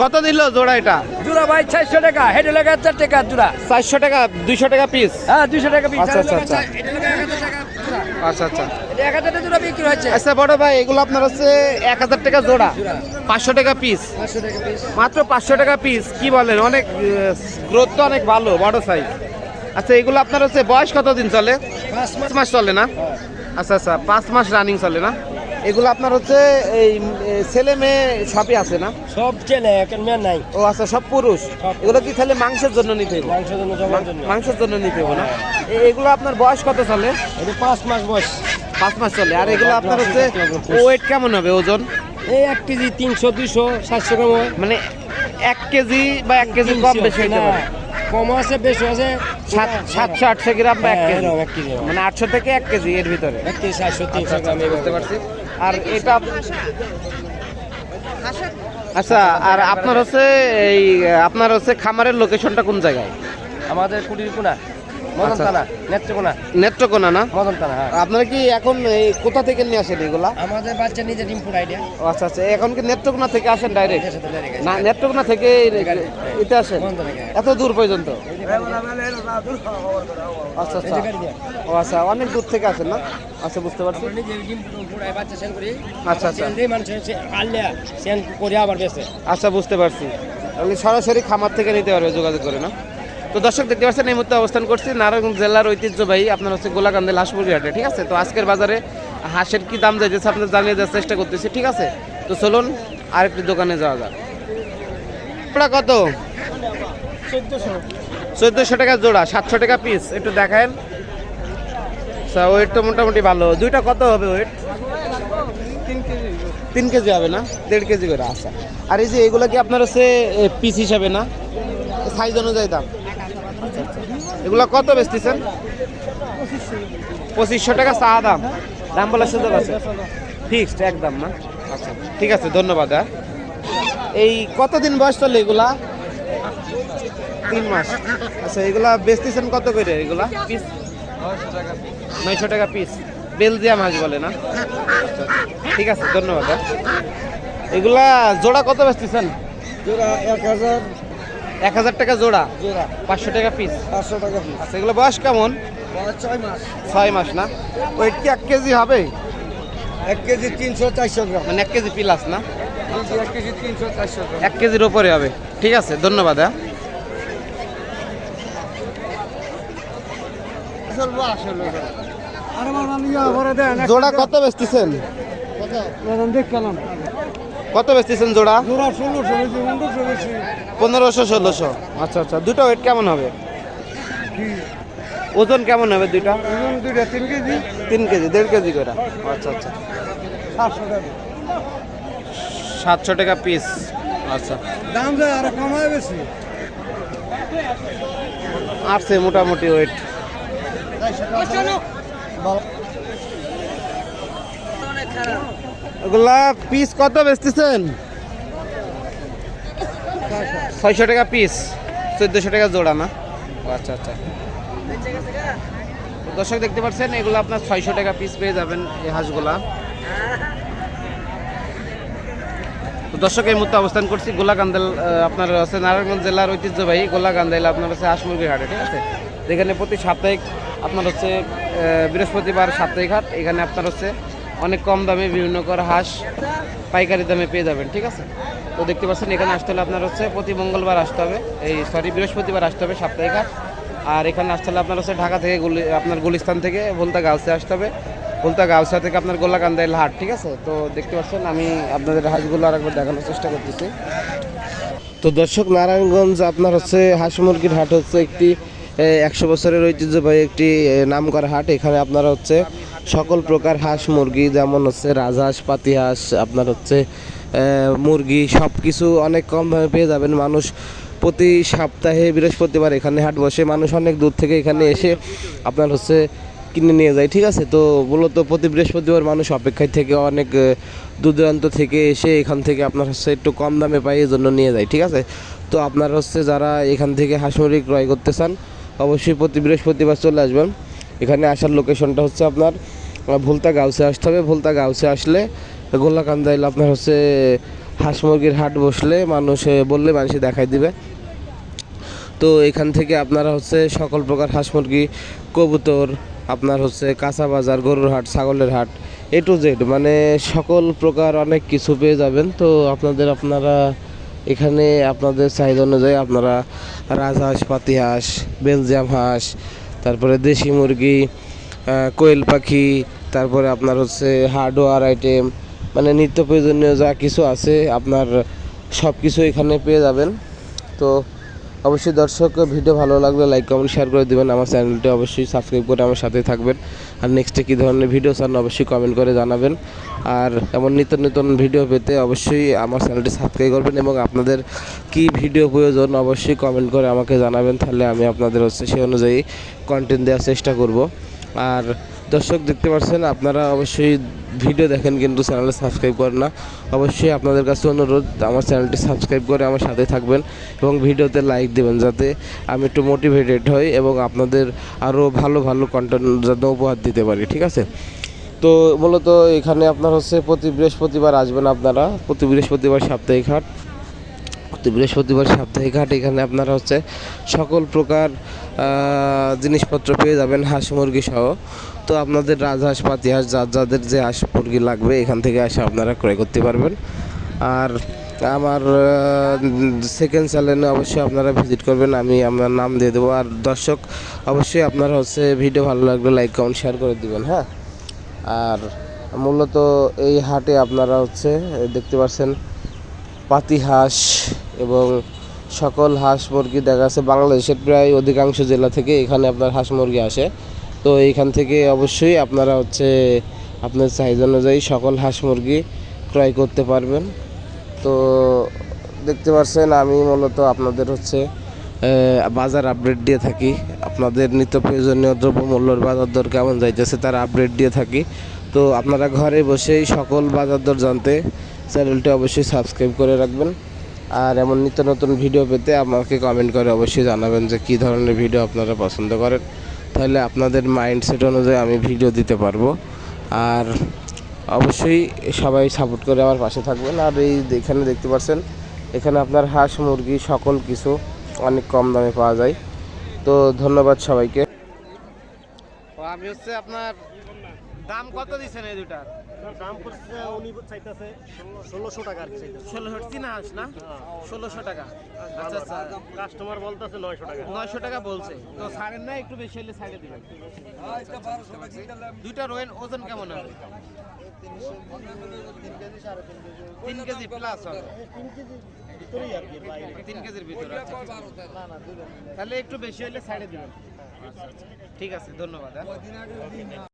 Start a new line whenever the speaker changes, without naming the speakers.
কত দিল জোড়া এটা?
জোড়া ভাই চারশো টাকা। হেডে লাগা চার টাকা জোড়া।
চারশো টাকা দুইশো টাকা পিস
হ্যাঁ দুইশো টাকা পিস
আচ্ছা, আচ্ছা, আচ্ছা।
এটা লাগা এক হাজার টাকা জোড়া
আচ্ছা আচ্ছা।
এক হাজার টাকা জোড়া বিক্রি হচ্ছে
আচ্ছা বড় ভাই এগুলো আপনার হচ্ছে এক হাজার টাকা জোড়া। পাঁচশো টাকা পিস
পাঁচশো টাকা পিস
মাত্র পাঁচশো টাকা পিস কি বলেন? অনেক গ্রোথ তো অনেক ভালো বড় সাইজ আচ্ছা এগুলো আপনার হচ্ছে বয়স কতদিন চলে?
পাঁচ
পাঁচ মাস চলে না? আচ্ছা আচ্ছা পাঁচ মাস রানিং চলে না? এগুলো আপনার হচ্ছে এই ছেলে মেয়ে সবই আছে না?
সব চেনে এখন মেয়ে নাই।
ও আচ্ছা সব পুরুষ? এগুলো কি তাহলে মাংসের জন্য নিতে হবে
মাংসের জন্য জন্য।
মাংসের জন্য নিতে হবে না? এগুলো আপনার বয়স কত চলে?
এটা পাঁচ মাস বয়স।
পাঁচ মাস চলে। আর এগুলো আপনার হচ্ছে ওয়েট কেমন হবে ওজন?
এই এক কেজি তিনশো দুইশো সাতশো গ্রাম
মানে এক কেজি বা এক কেজি কম বেশি হইতে
না,
পারে?
কম আছে বেশি আছে।
সাতশো আটশো গ্রাম বা এক
হ্যাঁ,
কেজি। মানে আটশো থেকে এক কেজি এর ভিতরে।
এক কেজি সাতশো তিনশো গ্রাম
বুঝতে
বুঝতে
পারছি। আর এটা আচ্ছা আর আপনার হচ্ছে এই আপনার হচ্ছে খামারের লোকেশনটা কোন জায়গায়?
আমাদের কুটির
আচ্ছা।
নেত্রকোনা
না?
হ্যাঁ।
আপনারা কি এখন এই কোথা থেকে নিয়ে আসেন এগুলা?
আমাদের বাচ্চা
আচ্ছা আচ্ছা। এখন কি নেত্রকোনা থেকে আসেন ডাইরেক্ট না নেত্রকোনা থেকে এতে আসেন? এত দূর পর্যন্ত। আচ্ছা আচ্ছা। ও আচ্ছা অনেক দূর থেকে আসেন না? আচ্ছা বুঝতে পারছি। আচ্ছা, আচ্ছা। আচ্ছা বুঝতে পারছি। তাহলে সরাসরি খামার থেকে নিতে পারবে যোগাযোগ করে না? তো দর্শক, দেখতে পাচ্ছেন, এই মুহূর্তে অবস্থান করছি নারায়ণগঞ্জ জেলার ঐতিহ্যবাহী, আপনার হচ্ছে গোলাকান্দি লাশপুরি হাটে, ঠিক আছে? তো আজকের বাজারে হাঁসের কি দাম যাইতেছে আপনার জানিয়ে দেওয়ার চেষ্টা করতেছি, ঠিক আছে? তো চলুন, আরেকটি দোকানে যাওয়া যাক। জোড়া কত?
চোদ্দশো
টাকা জোড়া, সাতশো টাকা পিস একটু দেখেন। আচ্ছা ওয়েট তো মোটামুটি ভালো। দুইটা কত হবে ওয়েট তিন কেজি হবে না? দেড় কেজি করে আচ্ছা। আর এই যে এগুলো কি আপনার হচ্ছে পিস হিসাবে না? সাইজ অনুযায়ী দাম? এগুলো কত বেচতেছেন? পঁচিশশো টাকা চা দাম। দাম বলার সুযোগ আছে? ফিক্সড একদম, না? আচ্ছা ঠিক আছে, ধন্যবাদ হ্যাঁ। এই কতদিন বয়স চলে এগুলা? তিন মাস। আচ্ছা এগুলা বেচতেছেন কত করে এগুলা? পিস নয়শো টাকা পিস বেলজিয়াম হাঁস বলে, না। ঠিক আছে, ধন্যবাদ হ্যাঁ। এগুলা জোড়া কত বেচতেছেন?
জোড়া এক হাজার
এক হাজার টাকা জোড়া?
জোড়া।
পাঁচশো টাকা পিস
পাঁচশো টাকা পিস
আচ্ছা এগুলো বয়স কেমন?
ছয় মাস।
ছয় মাস না? ওয়েট কি এক কেজি হবে?
এক কেজি তিনশো চারশো গ্রাম।
মানে এক কেজি প্লাস না?
এক কেজি তিনশো চারশো গ্রাম।
এক কেজির ওপরে হবে। ঠিক আছে ধন্যবাদ হ্যাঁ। জোড়া কত বেচতেছেন?
দেখলাম
কত বেচতেছেন জোড়া?
জোড়া ষোলোশো বেশি। পনেরোশো
ষোলোশো। আচ্ছা আচ্ছা দুটো ওয়েট কেমন হবে? ওজন কেমন হবে দুইটা?
ওজন দুইটা তিন কেজি।
তিন কেজি দেড় কেজি করে। আচ্ছা আচ্ছা।
সাতশো টাকা।
সাতশো টাকা পিস আচ্ছা।
দাম আরও কমায় বেশি।
আসছে মোটামুটি ওয়েট ওগুলা পিস কত বেচতেছেন? ছয়শো টাকা পিস, চোদ্দোশো টাকা জোড়া, না? আচ্ছা আচ্ছা। দর্শক দেখতে পাচ্ছেন, এগুলো আপনার ছয়শো টাকা পিস পেয়ে যাবেন এই হাঁসগুলা। তো দর্শক, এই মুহূর্তে অবস্থান করছি গোলাকান্দাল আপনার হচ্ছে নারায়ণগঞ্জ জেলার ঐতিহ্যবাহী গোলাকান্দাইল, আপনার হচ্ছে হাঁস হাটে, ঠিক আছে? যেখানে প্রতি সাপ্তাহিক আপনার হচ্ছে বৃহস্পতিবার সাপ্তাহিক হাট, এখানে আপনার হচ্ছে অনেক কম দামে বিভিন্ন করে হাঁস পাইকারি দামে পেয়ে যাবেন, ঠিক আছে? তো দেখতে পাচ্ছেন, এখানে আসতে হলে আপনার হচ্ছে প্রতি মঙ্গলবার আসতে হবে। এই সরি বৃহস্পতিবার আসতে হবে সাপ্তাহিক হাট। আর এখানে আসতে হলে আপনার হচ্ছে ঢাকা থেকে গুলি, আপনার গুলিস্তান থেকে ভুলতা গাউসে আসতে হবে। ভুলতা গাউসা থেকে আপনার গোলাকান্দাইল হাট, ঠিক আছে? তো দেখতে পাচ্ছেন, আমি আপনাদের হাঁসগুলো আর একবার দেখানোর চেষ্টা করতেছি। তো দর্শক, নারায়ণগঞ্জ, আপনার হচ্ছে হাঁস মুরগির হাট হচ্ছে একটি একশো বছরের ঐতিহ্যবাহী একটি নামকরা হাট। এখানে আপনার হচ্ছে সকল প্রকার হাঁস, মুরগি, যেমন হচ্ছে রাজহাঁস পাতি হাঁস আপনার হচ্ছে মুরগি সব কিছু অনেক কম দামে পেয়ে যাবেন। মানুষ প্রতি সপ্তাহে বৃহস্পতিবার এখানে হাট বসে। মানুষ অনেক দূর থেকে এখানে এসে আপনার হচ্ছে কিনে নিয়ে যায়, ঠিক আছে? তো মূলত প্রতি বৃহস্পতিবার মানুষ অপেক্ষায় থেকে, অনেক দূর দূরান্ত থেকে এসে এখান থেকে আপনার হচ্ছে একটু কম দামে পাই এই জন্য নিয়ে যায়, ঠিক আছে? তো আপনার হচ্ছে যারা এখান থেকে হাঁস, মুরগি ক্রয় করতে চান অবশ্যই প্রতি বৃহস্পতিবার চলে আসবেন। এখানে আসার লোকেশনটা হচ্ছে আপনার ভুলতা গাউসে আসতে হবে। ভুলতা গাউসে আসলে গোলাকান্দাইল আপনার হচ্ছে
হাঁস মুরগির হাট বসলে মানুষ বললে মানুষ দেখাই দিবে। তো এখান থেকে আপনারা হচ্ছে সকল প্রকার হাঁস মুরগি, কবুতর, আপনার হচ্ছে কাঁচা বাজার, গরুর হাট, ছাগলের হাট এ টু জেড মানে সকল প্রকার অনেক কিছু পেয়ে যাবেন। তো আপনাদের, আপনারা এখানে আপনাদের চাহিদা অনুযায়ী আপনারা রাজহাঁস পাতি হাঁস বেলজিয়াম হাঁস, তারপরে দেশি মুরগি কোয়েল পাখি, তারপরে আপনার হচ্ছে হার্ডওয়ার আইটেম মানে নিত্য প্রয়োজনীয় যা কিছু আছে, আপনার সব কিছু এখানে পেয়ে যাবেন। তো অবশ্যই দর্শক, ভিডিও ভালো লাগলে লাইক কমেন্ট শেয়ার করে দিবেন। আমার চ্যানেলটি অবশ্যই সাবস্ক্রাইব করে আমার সাথে থাকবেন। আর নেক্সটে কী ধরনের ভিডিও চান অবশ্যই কমেন্ট করে জানাবেন। আর এমন নিত্য নতুন ভিডিও পেতে অবশ্যই আমার চ্যানেলটি সাবস্ক্রাইব করবেন এবং আপনাদের কি ভিডিও প্রয়োজন অবশ্যই কমেন্ট করে আমাকে জানাবেন। তাহলে আমি আপনাদের হচ্ছে সেই অনুযায়ী কন্টেন্ট দেওয়ার চেষ্টা করব। আর দর্শক দেখতে পাচ্ছেন আপনারা অবশ্যই ভিডিও দেখেন কিন্তু চ্যানেলে সাবস্ক্রাইব করেন না। অবশ্যই আপনাদের কাছে অনুরোধ, আমার চ্যানেলটি সাবস্ক্রাইব করে আমার সাথে থাকবেন এবং ভিডিওতে লাইক দেবেন যাতে আমি একটু মোটিভেটেড হই এবং আপনাদের আরও ভালো ভালো কন্টেন্ট যাতে উপহার দিতে পারি, ঠিক আছে? তো মূলত এখানে আপনার হচ্ছে প্রতি বৃহস্পতিবার আসবেন আপনারা, প্রতি বৃহস্পতিবার সাপ্তাহিক হাট। প্রতি বৃহস্পতিবার সাপ্তাহিক হাট। এখানে আপনারা হচ্ছে সকল প্রকার জিনিসপত্র পেয়ে যাবেন হাঁস মুরগি সহ। তো আপনাদের রাজহাঁস পাতি হাঁস যার যাদের যে হাঁস মুরগি লাগবে, এখান থেকে এসে আপনারা ক্রয় করতে পারবেন। আর আমার সেকেন্ড চ্যানেলে অবশ্যই আপনারা ভিজিট করবেন, আমি আমার নাম দিয়ে দেবো। আর দর্শক, অবশ্যই আপনারা হচ্ছে ভিডিও ভালো লাগলে লাইক কমেন্ট শেয়ার করে দিবেন হ্যাঁ? আর মূলত এই হাটে আপনারা হচ্ছে, দেখতে পাচ্ছেন পাতি হাঁস এবং সকল হাঁস মুরগি দেখা যাচ্ছে বাংলাদেশের প্রায় অধিকাংশ জেলা থেকে এখানে আপনার হাঁস মুরগি আসে। তো এইখান থেকে অবশ্যই আপনারা হচ্ছে আপনার চাহিদা অনুযায়ী সকল হাঁস মুরগি ক্রয় করতে পারবেন। তো দেখতে পাচ্ছেন আমি মূলত আপনাদের হচ্ছে বাজার আপডেট দিয়ে থাকি। আপনাদের নিত্য প্রয়োজনীয় দ্রব্যমূল্যর বাজার দর কেমন যাইতেছে তার আপডেট দিয়ে থাকি। তো আপনারা ঘরে বসেই সকল বাজার দর জানতে চ্যানেলটি অবশ্যই সাবস্ক্রাইব করে রাখবেন। আর এমন নিত্য নতুন ভিডিও পেতে আমাকে কমেন্ট করে অবশ্যই জানাবেন যে কী ধরনের ভিডিও আপনারা পছন্দ করেন। তাহলে আপনাদের মাইন্ডসেট অনুযায়ী আমি ভিডিও দিতে পারব। আর অবশ্যই সবাই সাপোর্ট করে আমার পাশে থাকবেন। আর এই এখানে দেখতে পাচ্ছেন, এখানে আপনার হাঁস, মুরগি সকল কিছু অনেক কম দামে পাওয়া যায়। তো ধন্যবাদ সবাইকে। আমি হচ্ছে আপনার দাম কত দিচ্ছেন এই দুটার?
দাম করছে উনি চাইতেছে ষোলোশো টাকা আর কি
ষোলোশো চীনা হাঁস না? ষোলোশো টাকা। আচ্ছা আচ্ছা।
কাস্টমার বলতেছে নয়শো টাকা।
নয়শো টাকা বলছে। তো ছাড়েন না একটু বেশি হলে ছাড়ে দিবেন। দুইটা রোয়েন ওজন কেমন হবে? তিন কেজি প্লাস হবে। তিন কেজির ভিতরে আচ্ছা। তাহলে একটু বেশি হলে ছাড়ে দিবেন। ঠিক আছে ধন্যবাদ হ্যাঁ।